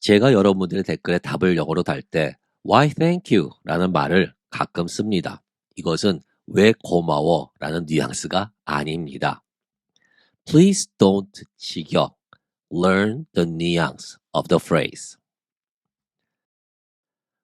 제가 여러분들의 댓글에 답을 영어로 달 때 why thank you 라는 말을 가끔 씁니다. 이것은 왜 고마워 라는 뉘앙스가 아닙니다. Please don't 직역. Learn the nuance of the phrase.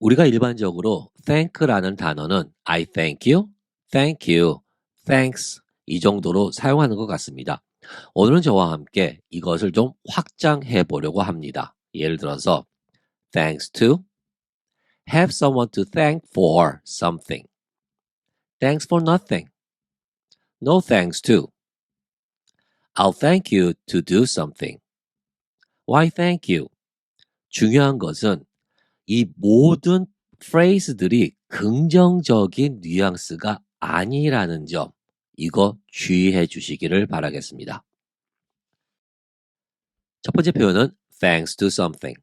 우리가 일반적으로 thank라는 단어는 I thank you, thank you, thanks 이 정도로 사용하는 것 같습니다. 오늘은 저와 함께 이것을 좀 확장해 보려고 합니다. 예를 들어서 thanks to have someone to thank for something. Thanks for nothing. No thanks to. I'll thank you to do something. Why thank you? 중요한 것은 이 모든 phrase들이 긍정적인 뉘앙스가 아니라는 점, 이거 주의해 주시기를 바라겠습니다. 첫 번째 표현은 thanks to something.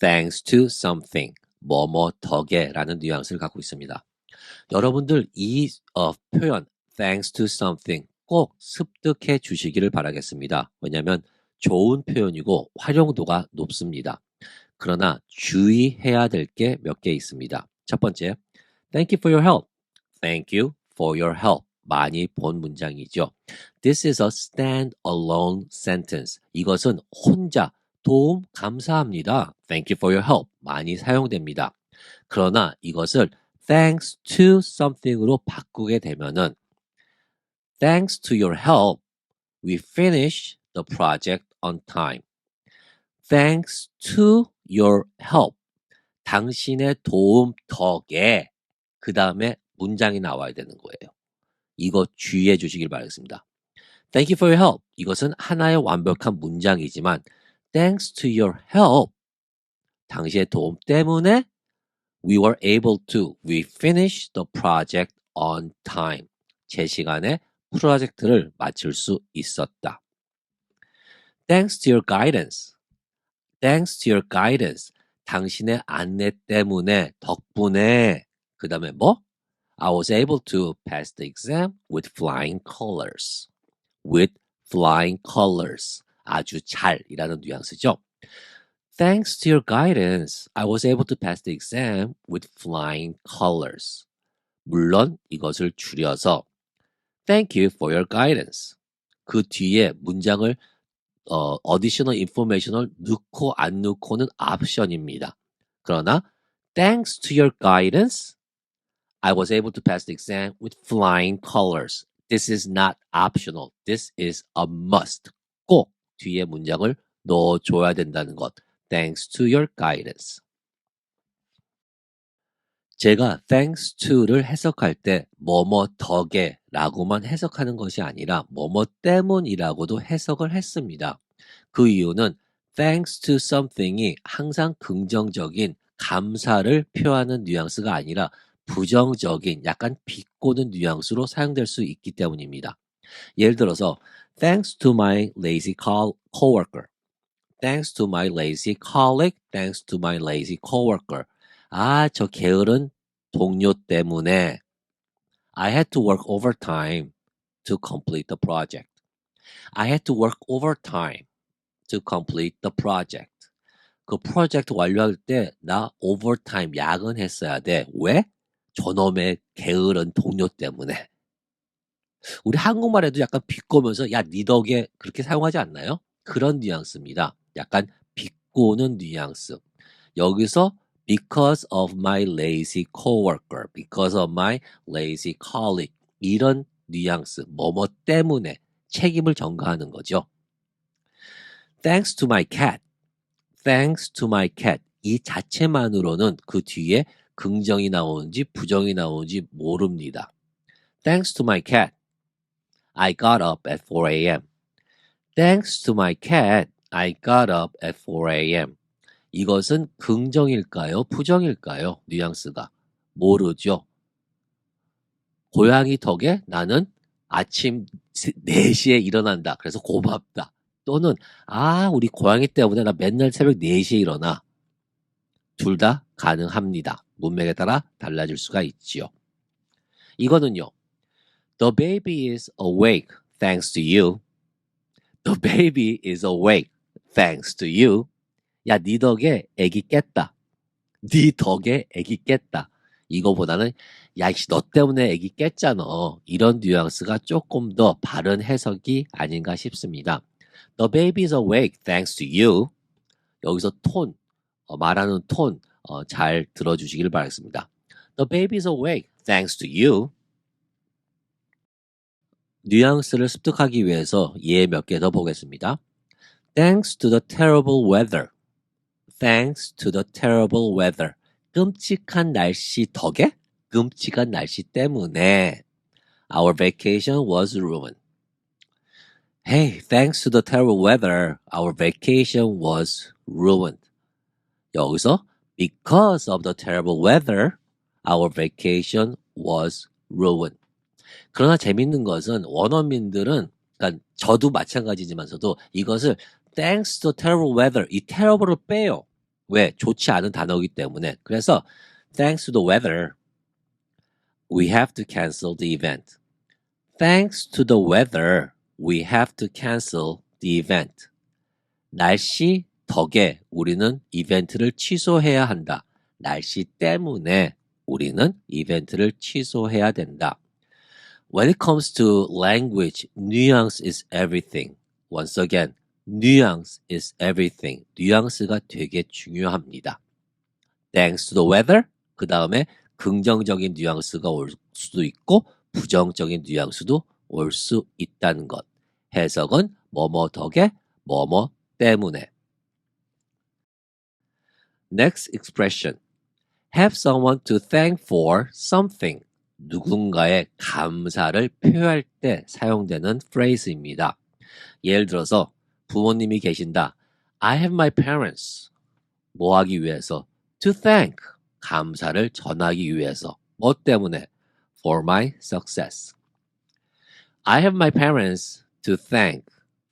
thanks to something. 뭐뭐 덕에라는 뉘앙스를 갖고 있습니다. 여러분들 이 어, 표현 thanks to something 꼭 습득해 주시기를 바라겠습니다. 왜냐하면 좋은 표현이고 활용도가 높습니다. 그러나 주의해야 될 게 몇 개 있습니다. 첫 번째, Thank you for your help. Thank you for your help. 많이 본 문장이죠. This is a stand-alone sentence. 이것은 혼자 도움 감사합니다. Thank you for your help. 많이 사용됩니다. 그러나 이것을 thanks to something으로 바꾸게 되면은 thanks to your help, we finish the project on time. Thanks to your help. 당신의 도움 덕에 그 다음에 문장이 나와야 되는 거예요. 이거 주의해 주시길 바라겠습니다. Thank you for your help. 이것은 하나의 완벽한 문장이지만 thanks to your help. 당신의 도움 때문에 we were able to, we finished the project on time. 제 시간에 프로젝트를 마칠 수 있었다. Thanks to your guidance. Thanks to your guidance. 당신의 안내 때문에, 덕분에, 그 다음에 뭐? I was able to pass the exam with flying colors. With flying colors. 아주 잘이라는 뉘앙스죠. Thanks to your guidance, I was able to pass the exam with flying colors. 물론 이것을 줄여서 Thank you for your guidance. 그 뒤에 문장을 어, additional information을 넣고 안 넣고는 옵션입니다. 그러나 Thanks to your guidance, I was able to pass the exam with flying colors. This is not optional. This is a must. 꼭 뒤에 문장을 넣어줘야 된다는 것. Thanks to your guidance. 제가 thanks to를 해석할 때 뭐뭐 덕에 라고만 해석하는 것이 아니라 뭐뭐 때문이라고도 해석을 했습니다. 그 이유는 thanks to something이 항상 긍정적인 감사를 표하는 뉘앙스가 아니라 부정적인 약간 비꼬는 뉘앙스로 사용될 수 있기 때문입니다. 예를 들어서 thanks to my lazy coworker. Thanks to my lazy colleague. Thanks to my lazy coworker. 아, 저 게으른 동료 때문에 I had to work overtime to complete the project. I had to work overtime to complete the project. 그 프로젝트 완료할 때 나 오버타임 야근했어야 돼. 왜? 저놈의 게으른 동료 때문에. 우리 한국말에도 약간 비꼬면서 야, 니 덕에 그렇게 사용하지 않나요? 그런 뉘앙스입니다. 약간 비꼬는 뉘앙스. 여기서 because of my lazy coworker, because of my lazy colleague 이런 뉘앙스, 뭐뭐 때문에 책임을 전가하는 거죠. Thanks to my cat, thanks to my cat 이 자체만으로는 그 뒤에 긍정이 나오는지 부정이 나오는지 모릅니다. Thanks to my cat, I got up at 4 a.m. Thanks to my cat, I got up at 4 a.m. 이것은 긍정일까요? 부정일까요? 뉘앙스가. 모르죠. 고양이 덕에 나는 아침 4시에 일어난다. 그래서 고맙다. 또는 아 우리 고양이 때문에 나 맨날 새벽 4시에 일어나. 둘 다 가능합니다. 문맥에 따라 달라질 수가 있지요. 이거는요. The baby is awake thanks to you. The baby is awake thanks to you. 야, 네 덕에 애기 깼다. 네 덕에 애기 깼다. 이거보다는 야, 너 때문에 애기 깼잖아. 이런 뉘앙스가 조금 더 바른 해석이 아닌가 싶습니다. The baby is awake thanks to you. 여기서 톤, 어, 말하는 톤, 어, 잘 들어주시길 바라겠습니다. The baby is awake thanks to you. 뉘앙스를 습득하기 위해서 예 몇 개 더 보겠습니다. Thanks to the terrible weather. Thanks to the terrible weather. 끔찍한 날씨 덕에? 끔찍한 날씨 때문에 Our vacation was ruined. Hey, thanks to the terrible weather, our vacation was ruined. 여기서 because of the terrible weather, our vacation was ruined. 그러나 재밌는 것은 원어민들은 그러니까 저도 마찬가지지만서도 이것을 thanks to terrible weather 이 terrible을 빼요. 왜? 좋지 않은 단어이기 때문에. 그래서 thanks to the weather we have to cancel the event. Thanks to the weather we have to cancel the event. 날씨 덕에 우리는 이벤트를 취소해야 한다. 날씨 때문에 우리는 이벤트를 취소해야 된다. When it comes to language, nuance is everything. Once again, nuance is everything. 뉘앙스가 되게 중요합니다. Thanks to the weather. 그 다음에 긍정적인 뉘앙스가 올 수도 있고 부정적인 뉘앙스도 올 수 있다는 것. 해석은 뭐뭐 덕에 뭐뭐 때문에. Next expression. Have someone to thank for something. 누군가의 감사를 표할 때 사용되는 phrase입니다. 예를 들어서 부모님이 계신다. I have my parents. 뭐 하기 위해서? To thank. 감사를 전하기 위해서. 뭐 때문에? For my success. I have my parents to thank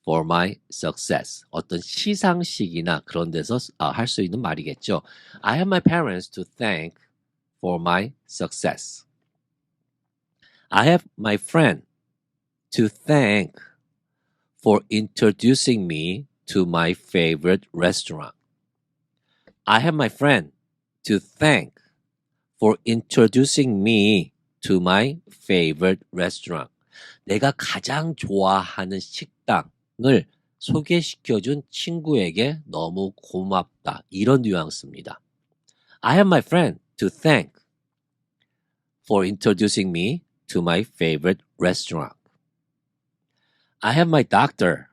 for my success. 어떤 시상식이나 그런 데서 아, 할수 있는 말이겠죠. I have my parents to thank for my success. I have my friend to thank for introducing me to my favorite restaurant. I have my friend to thank for introducing me to my favorite restaurant. 내가 가장 좋아하는 식당을 소개시켜준 친구에게 너무 고맙다. 이런 뉘앙스입니다. I have my friend to thank for introducing me to my favorite restaurant. I have my doctor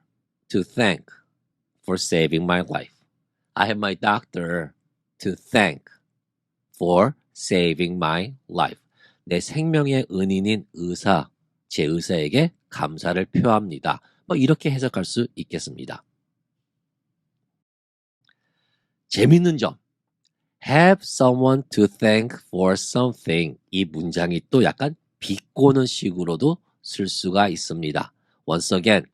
to thank for saving my life. I have my doctor to thank for saving my life. 내 생명의 은인인 의사, 제 의사에게 감사를 표합니다. 뭐 이렇게 해석할 수 있겠습니다. 재밌는 점. have someone to thank for something. 이 문장이 또 약간 비꼬는 식으로도 쓸 수가 있습니다. Once again,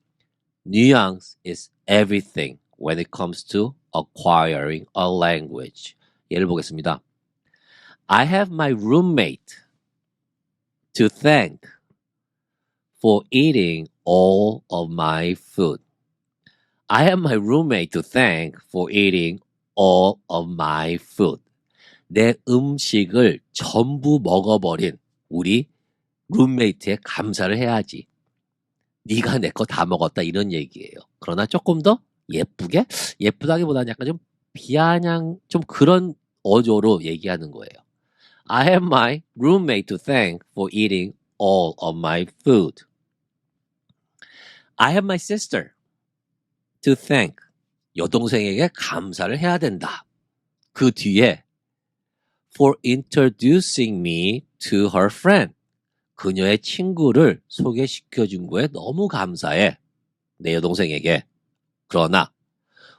nuance is everything when it comes to acquiring a language. 예를 보겠습니다. I have my roommate to thank for eating all of my food. I have my roommate to thank for eating all of my food. 내 음식을 전부 먹어버린 우리 룸메이트에 감사를 해야지. 네가 내 거 다 먹었다 이런 얘기예요. 그러나 조금 더 예쁘게 예쁘다기보다는 약간 좀 비아냥 좀 그런 어조로 얘기하는 거예요. I have my roommate to thank for eating all of my food. I have my sister to thank. 여동생에게 감사를 해야 된다. 그 뒤에 for introducing me to her friend. 그녀의 친구를 소개시켜 준 거에 너무 감사해. 내 여동생에게. 그러나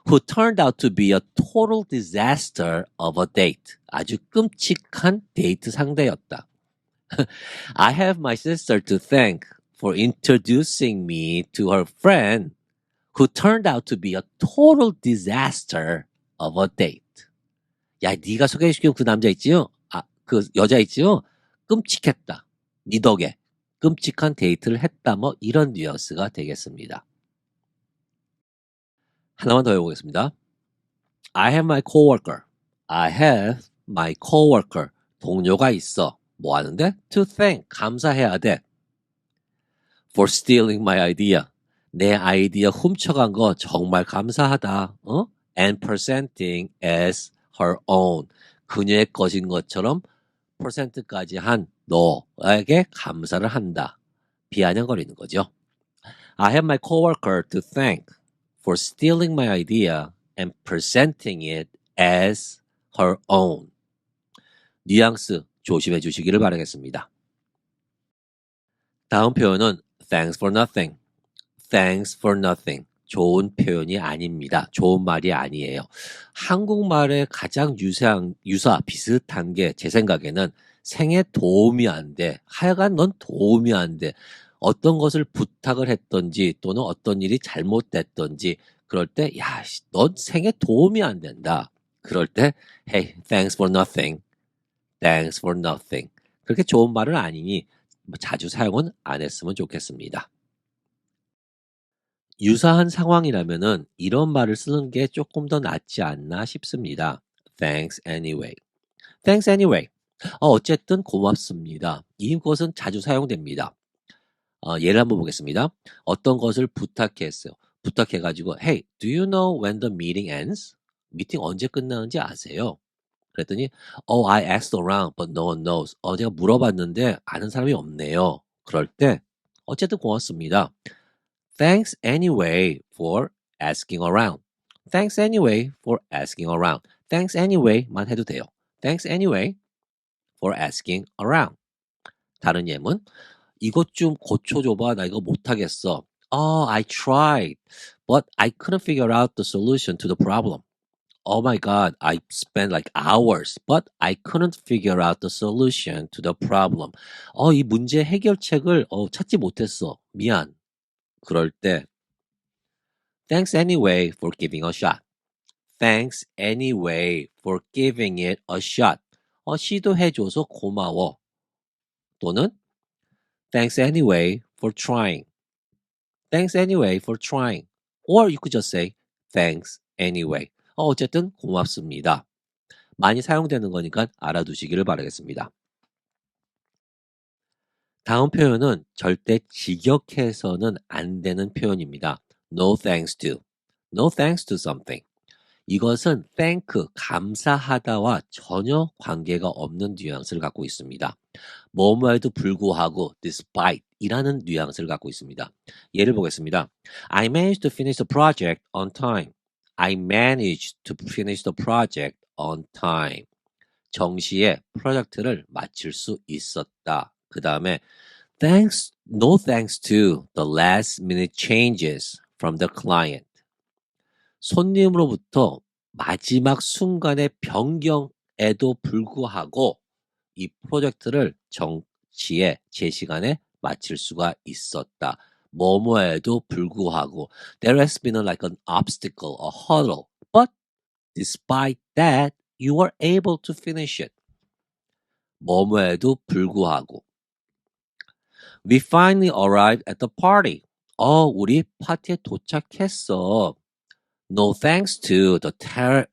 who turned out to be a total disaster of a date. 아주 끔찍한 데이트 상대였다. I have my sister to thank for introducing me to her friend who turned out to be a total disaster of a date. 야, 네가 소개시킨 그 남자 있지요? 아, 그 여자 있지요? 끔찍했다. 네 덕에 끔찍한 데이트를 했다. 뭐 이런 뉘앙스가 되겠습니다. 하나만 더 해보겠습니다. I have my coworker. I have my coworker. 동료가 있어. 뭐 하는데? To thank. 감사해야 돼. For stealing my idea. 내 아이디어 훔쳐간 거 정말 감사하다. 어? And presenting as her own. 그녀의 것인 것처럼 퍼센트까지 한 너에게 감사를 한다. 비아냥거리는 거죠. I have my coworker to thank for stealing my idea and presenting it as her own. 뉘앙스 조심해 주시기를 바라겠습니다. 다음 표현은 thanks for nothing. thanks for nothing. 좋은 표현이 아닙니다. 좋은 말이 아니에요. 한국말의 가장 유사한, 유사, 비슷한 게 제 생각에는 생에 도움이 안 돼. 하여간 넌 도움이 안 돼. 어떤 것을 부탁을 했던지 또는 어떤 일이 잘못됐던지 그럴 때, 야, 넌 생에 도움이 안 된다. 그럴 때, hey, thanks for nothing. thanks for nothing. 그렇게 좋은 말은 아니니 자주 사용은 안 했으면 좋겠습니다. 유사한 상황이라면은 이런 말을 쓰는 게 조금 더 낫지 않나 싶습니다. Thanks anyway. Thanks anyway. 어, 어쨌든 고맙습니다. 이것은 자주 사용됩니다. 어, 예를 한번 보겠습니다. 어떤 것을 부탁했어요. 부탁해가지고, Hey, do you know when the meeting ends? 미팅 언제 끝나는지 아세요? 그랬더니, Oh, I asked around, but no one knows. 어, 제가 물어봤는데 아는 사람이 없네요. 그럴 때, 어쨌든 고맙습니다. Thanks anyway for asking around. Thanks anyway for asking around. Thanks anyway만 해도 돼요. Thanks anyway for asking around. 다른 예문. 이것 좀 고쳐줘봐. 나 이거 못하겠어. Oh, I tried, but I couldn't figure out the solution to the problem. Oh my God, I spent like hours, but I couldn't figure out the solution to the problem. 어, 이 문제 해결책을 어, 찾지 못했어. 미안. 그럴 때 Thanks anyway for giving a shot. Thanks anyway for giving it a shot. 어, 시도해줘서 고마워. 또는 Thanks anyway for trying. Thanks anyway for trying. Or you could just say Thanks anyway. 어, 어쨌든 고맙습니다. 많이 사용되는 거니까 알아두시기를 바라겠습니다. 다음 표현은 절대 직역해서는 안 되는 표현입니다. No thanks to. No thanks to something. 이것은 thank, 감사하다와 전혀 관계가 없는 뉘앙스를 갖고 있습니다. 뭐뭐에도 불구하고 despite 이라는 뉘앙스를 갖고 있습니다. 예를 보겠습니다. I managed to finish the project on time. I managed to finish the project on time. 정시에 프로젝트를 마칠 수 있었다. 그 다음에 thanks, no thanks to the last minute changes from the client. 손님으로부터 마지막 순간의 변경에도 불구하고 이 프로젝트를 정시에 제 시간에 마칠 수가 있었다. 뭐뭐에도 불구하고 there has been like an obstacle, a hurdle, but despite that you were able to finish it. 뭐뭐에도 불구하고 We finally arrived at the party. 어, 우리 파티에 도착했어. No thanks to the ter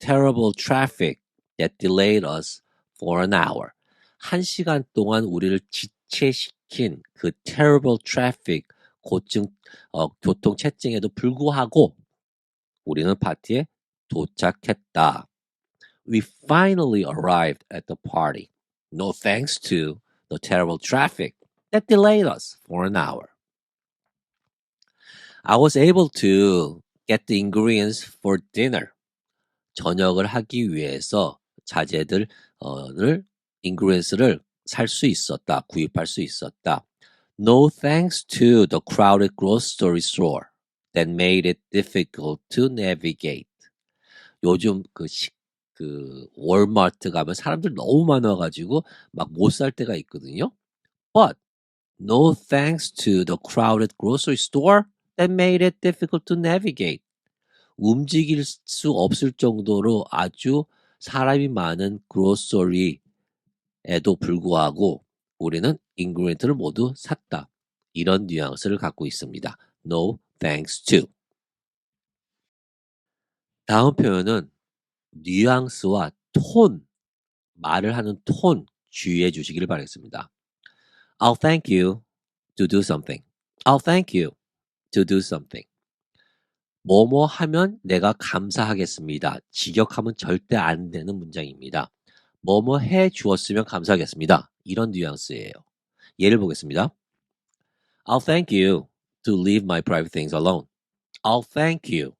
terrible traffic that delayed us for an hour. 한 시간 동안 우리를 지체시킨 그 terrible traffic, 고증, 어, 교통 체증에도 불구하고 우리는 파티에 도착했다. We finally arrived at the party. No thanks to the terrible traffic that delayed us for an hour. I was able to get the ingredients for dinner. 저녁을 하기 위해서 자재들을 ingredients를 살 수 있었다. 구입할 수 있었다. No thanks to the crowded grocery store that made it difficult to navigate. 요즘 그 식, 그 월마트 가면 사람들 너무 많아가지고 막 못 살 때가 있거든요. But no thanks to the crowded grocery store that made it difficult to navigate. 움직일 수 없을 정도로 아주 사람이 많은 그로서리에도 불구하고 우리는 인그리언트를 모두 샀다. 이런 뉘앙스를 갖고 있습니다. No thanks to. 다음 표현은 뉘앙스와 톤, 말을 하는 톤 주의해 주시기를 바라겠습니다. I'll thank you to do something. I'll thank you to do something. 뭐뭐 하면 내가 감사하겠습니다. 직역하면 절대 안 되는 문장입니다. 뭐뭐 해 주었으면 감사하겠습니다. 이런 뉘앙스예요. 예를 보겠습니다. I'll thank you to leave my private things alone. I'll thank you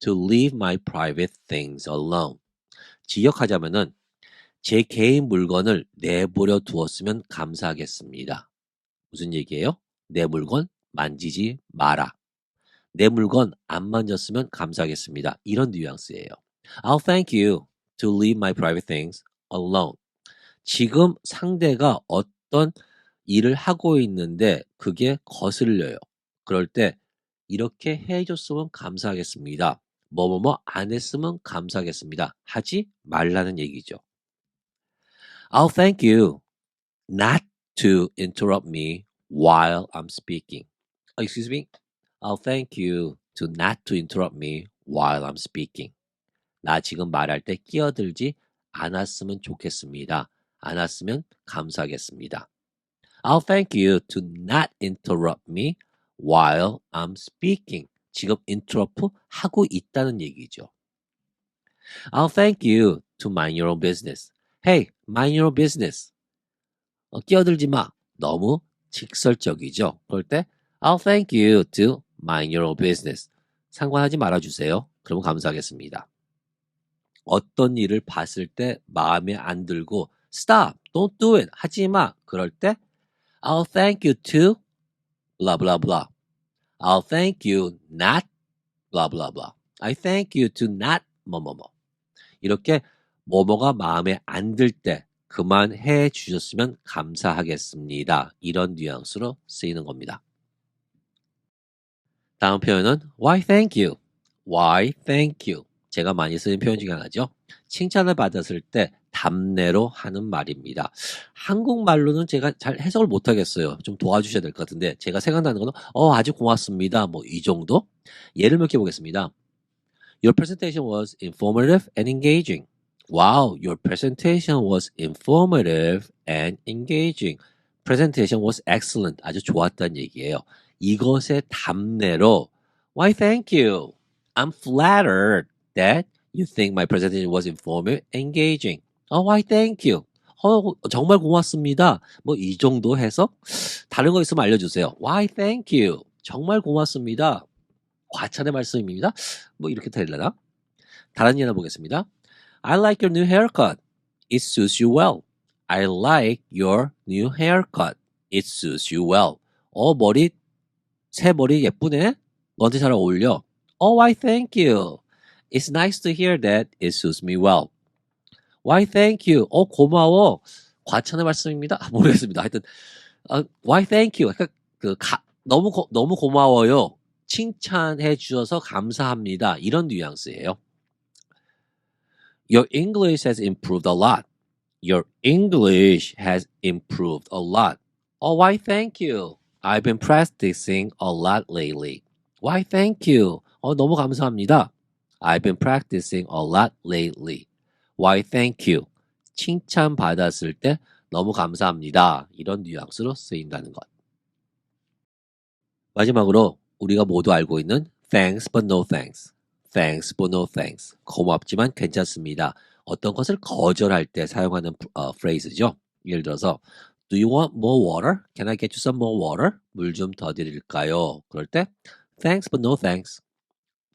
to leave my private things alone. 직역하자면은 제 개인 물건을 내버려 두었으면 감사하겠습니다. 무슨 얘기예요? 내 물건 만지지 마라. 내 물건 안 만졌으면 감사하겠습니다. 이런 뉘앙스예요. I'll thank you to leave my private things alone. 지금 상대가 어떤 일을 하고 있는데 그게 거슬려요. 그럴 때 이렇게 해줬으면 감사하겠습니다. 뭐뭐뭐 안 했으면 감사하겠습니다. 하지 말라는 얘기죠. I'll thank you not to interrupt me while I'm speaking. Oh, excuse me. I'll thank you to not to interrupt me while I'm speaking. 나 지금 말할 때 끼어들지 않았으면 좋겠습니다. 않았으면 감사하겠습니다. I'll thank you to not interrupt me while I'm speaking. 지금 interrupt 하고 있다는 얘기죠. I'll thank you to mind your own business. Hey, mind your own business. 어, 끼어들지 마. 너무 직설적이죠. 그럴 때 I'll thank you to mind your own business. 상관하지 말아주세요. 그러면 감사하겠습니다. 어떤 일을 봤을 때 마음에 안 들고 stop, don't do it, 하지 마. 그럴 때 I'll thank you to blah blah blah. I'll thank you not blah blah blah. I thank you to not 뭐뭐뭐. 이렇게 뭐뭐가 마음에 안 들 때 그만해 주셨으면 감사하겠습니다. 이런 뉘앙스로 쓰이는 겁니다. 다음 표현은 why thank you. why thank you. 제가 많이 쓰는 표현 중에 하나죠. 칭찬을 받았을 때 답례로 하는 말입니다. 한국말로는 제가 잘 해석을 못 하겠어요. 좀 도와주셔야 될 것 같은데 제가 생각나는 거는 어 아주 고맙습니다. 뭐 이 정도. 예를 몇 개 보겠습니다. Your presentation was informative and engaging. Wow, your presentation was informative and engaging. Presentation was excellent. 아주 좋았다는 얘기예요. 이것의 답례로 Why thank you. I'm flattered that you think my presentation was informative, engaging. Oh, why thank you. 어, 정말 고맙습니다. 뭐 이 정도 해서 다른 거 있으면 알려주세요. Why thank you. 정말 고맙습니다. 과찬의 말씀입니다. 뭐 이렇게 되려나? 다른 예나 보겠습니다. I like your new haircut. It suits you well. I like your new haircut. It suits you well. 어, 머리, 새 머리 예쁘네? 너한테 잘 어울려. Oh, why thank you. It's nice to hear that it suits me well. Why thank you. 어, 고마워. 과찬의 말씀입니다. 아, 모르겠습니다. 하여튼, 아, why thank you. 그러니까 그, 가, 너무, 고, 너무 고마워요. 칭찬해 주셔서 감사합니다. 이런 뉘앙스예요. Your English has improved a lot. Your English has improved a lot. Oh, why thank you. I've been practicing a lot lately. Why thank you. 어, 너무 감사합니다. I've been practicing a lot lately. Why thank you. 칭찬 받았을 때 너무 감사합니다. 이런 뉘앙스로 쓰인다는 것. 마지막으로 우리가 모두 알고 있는 thanks but no thanks. thanks but no thanks. 고맙지만 괜찮습니다. 어떤 것을 거절할 때 사용하는 어, phrase죠. 예를 들어서 Do you want more water? Can I get you some more water? 물 좀 더 드릴까요? 그럴 때 thanks but no thanks.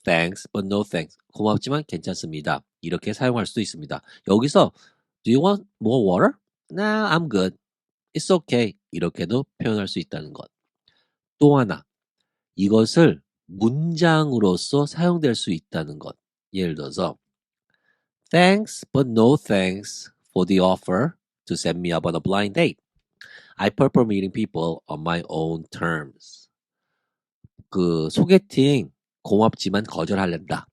thanks but no thanks. 고맙지만 괜찮습니다. 이렇게 사용할 수도 있습니다. 여기서 do you want more water? Nah, I'm good. It's okay. 이렇게도 표현할 수 있다는 것. 또 하나, 이것을 문장으로서 사용될 수 있다는 것. 예를 들어서 Thanks but no thanks for the offer to set me up on a blind date. I prefer meeting people on my own terms. 그 소개팅 고맙지만 거절할랜다.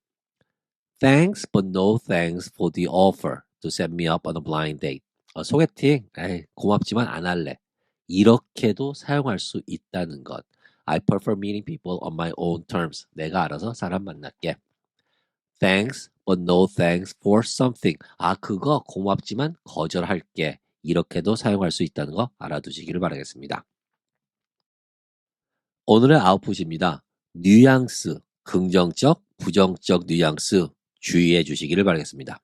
Thanks but no thanks for the offer to set me up on a blind date. 어, 소개팅 에이, 고맙지만 안 할래. 이렇게도 사용할 수 있다는 것. I prefer meeting people on my own terms. 내가 알아서 사람 만날게. Thanks but no thanks for something. 아, 그거 고맙지만 거절할게. 이렇게도 사용할 수 있다는 거 알아두시기를 바라겠습니다. 오늘의 아웃풋입니다. 뉘앙스, 긍정적, 부정적 뉘앙스 주의해 주시기를 바라겠습니다.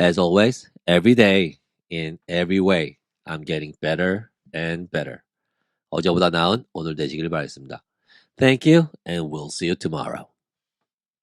As always, every day, in every way, I'm getting better and better. 어제보다 나은 오늘 되시기를 바라겠습니다. Thank you and we'll see you tomorrow.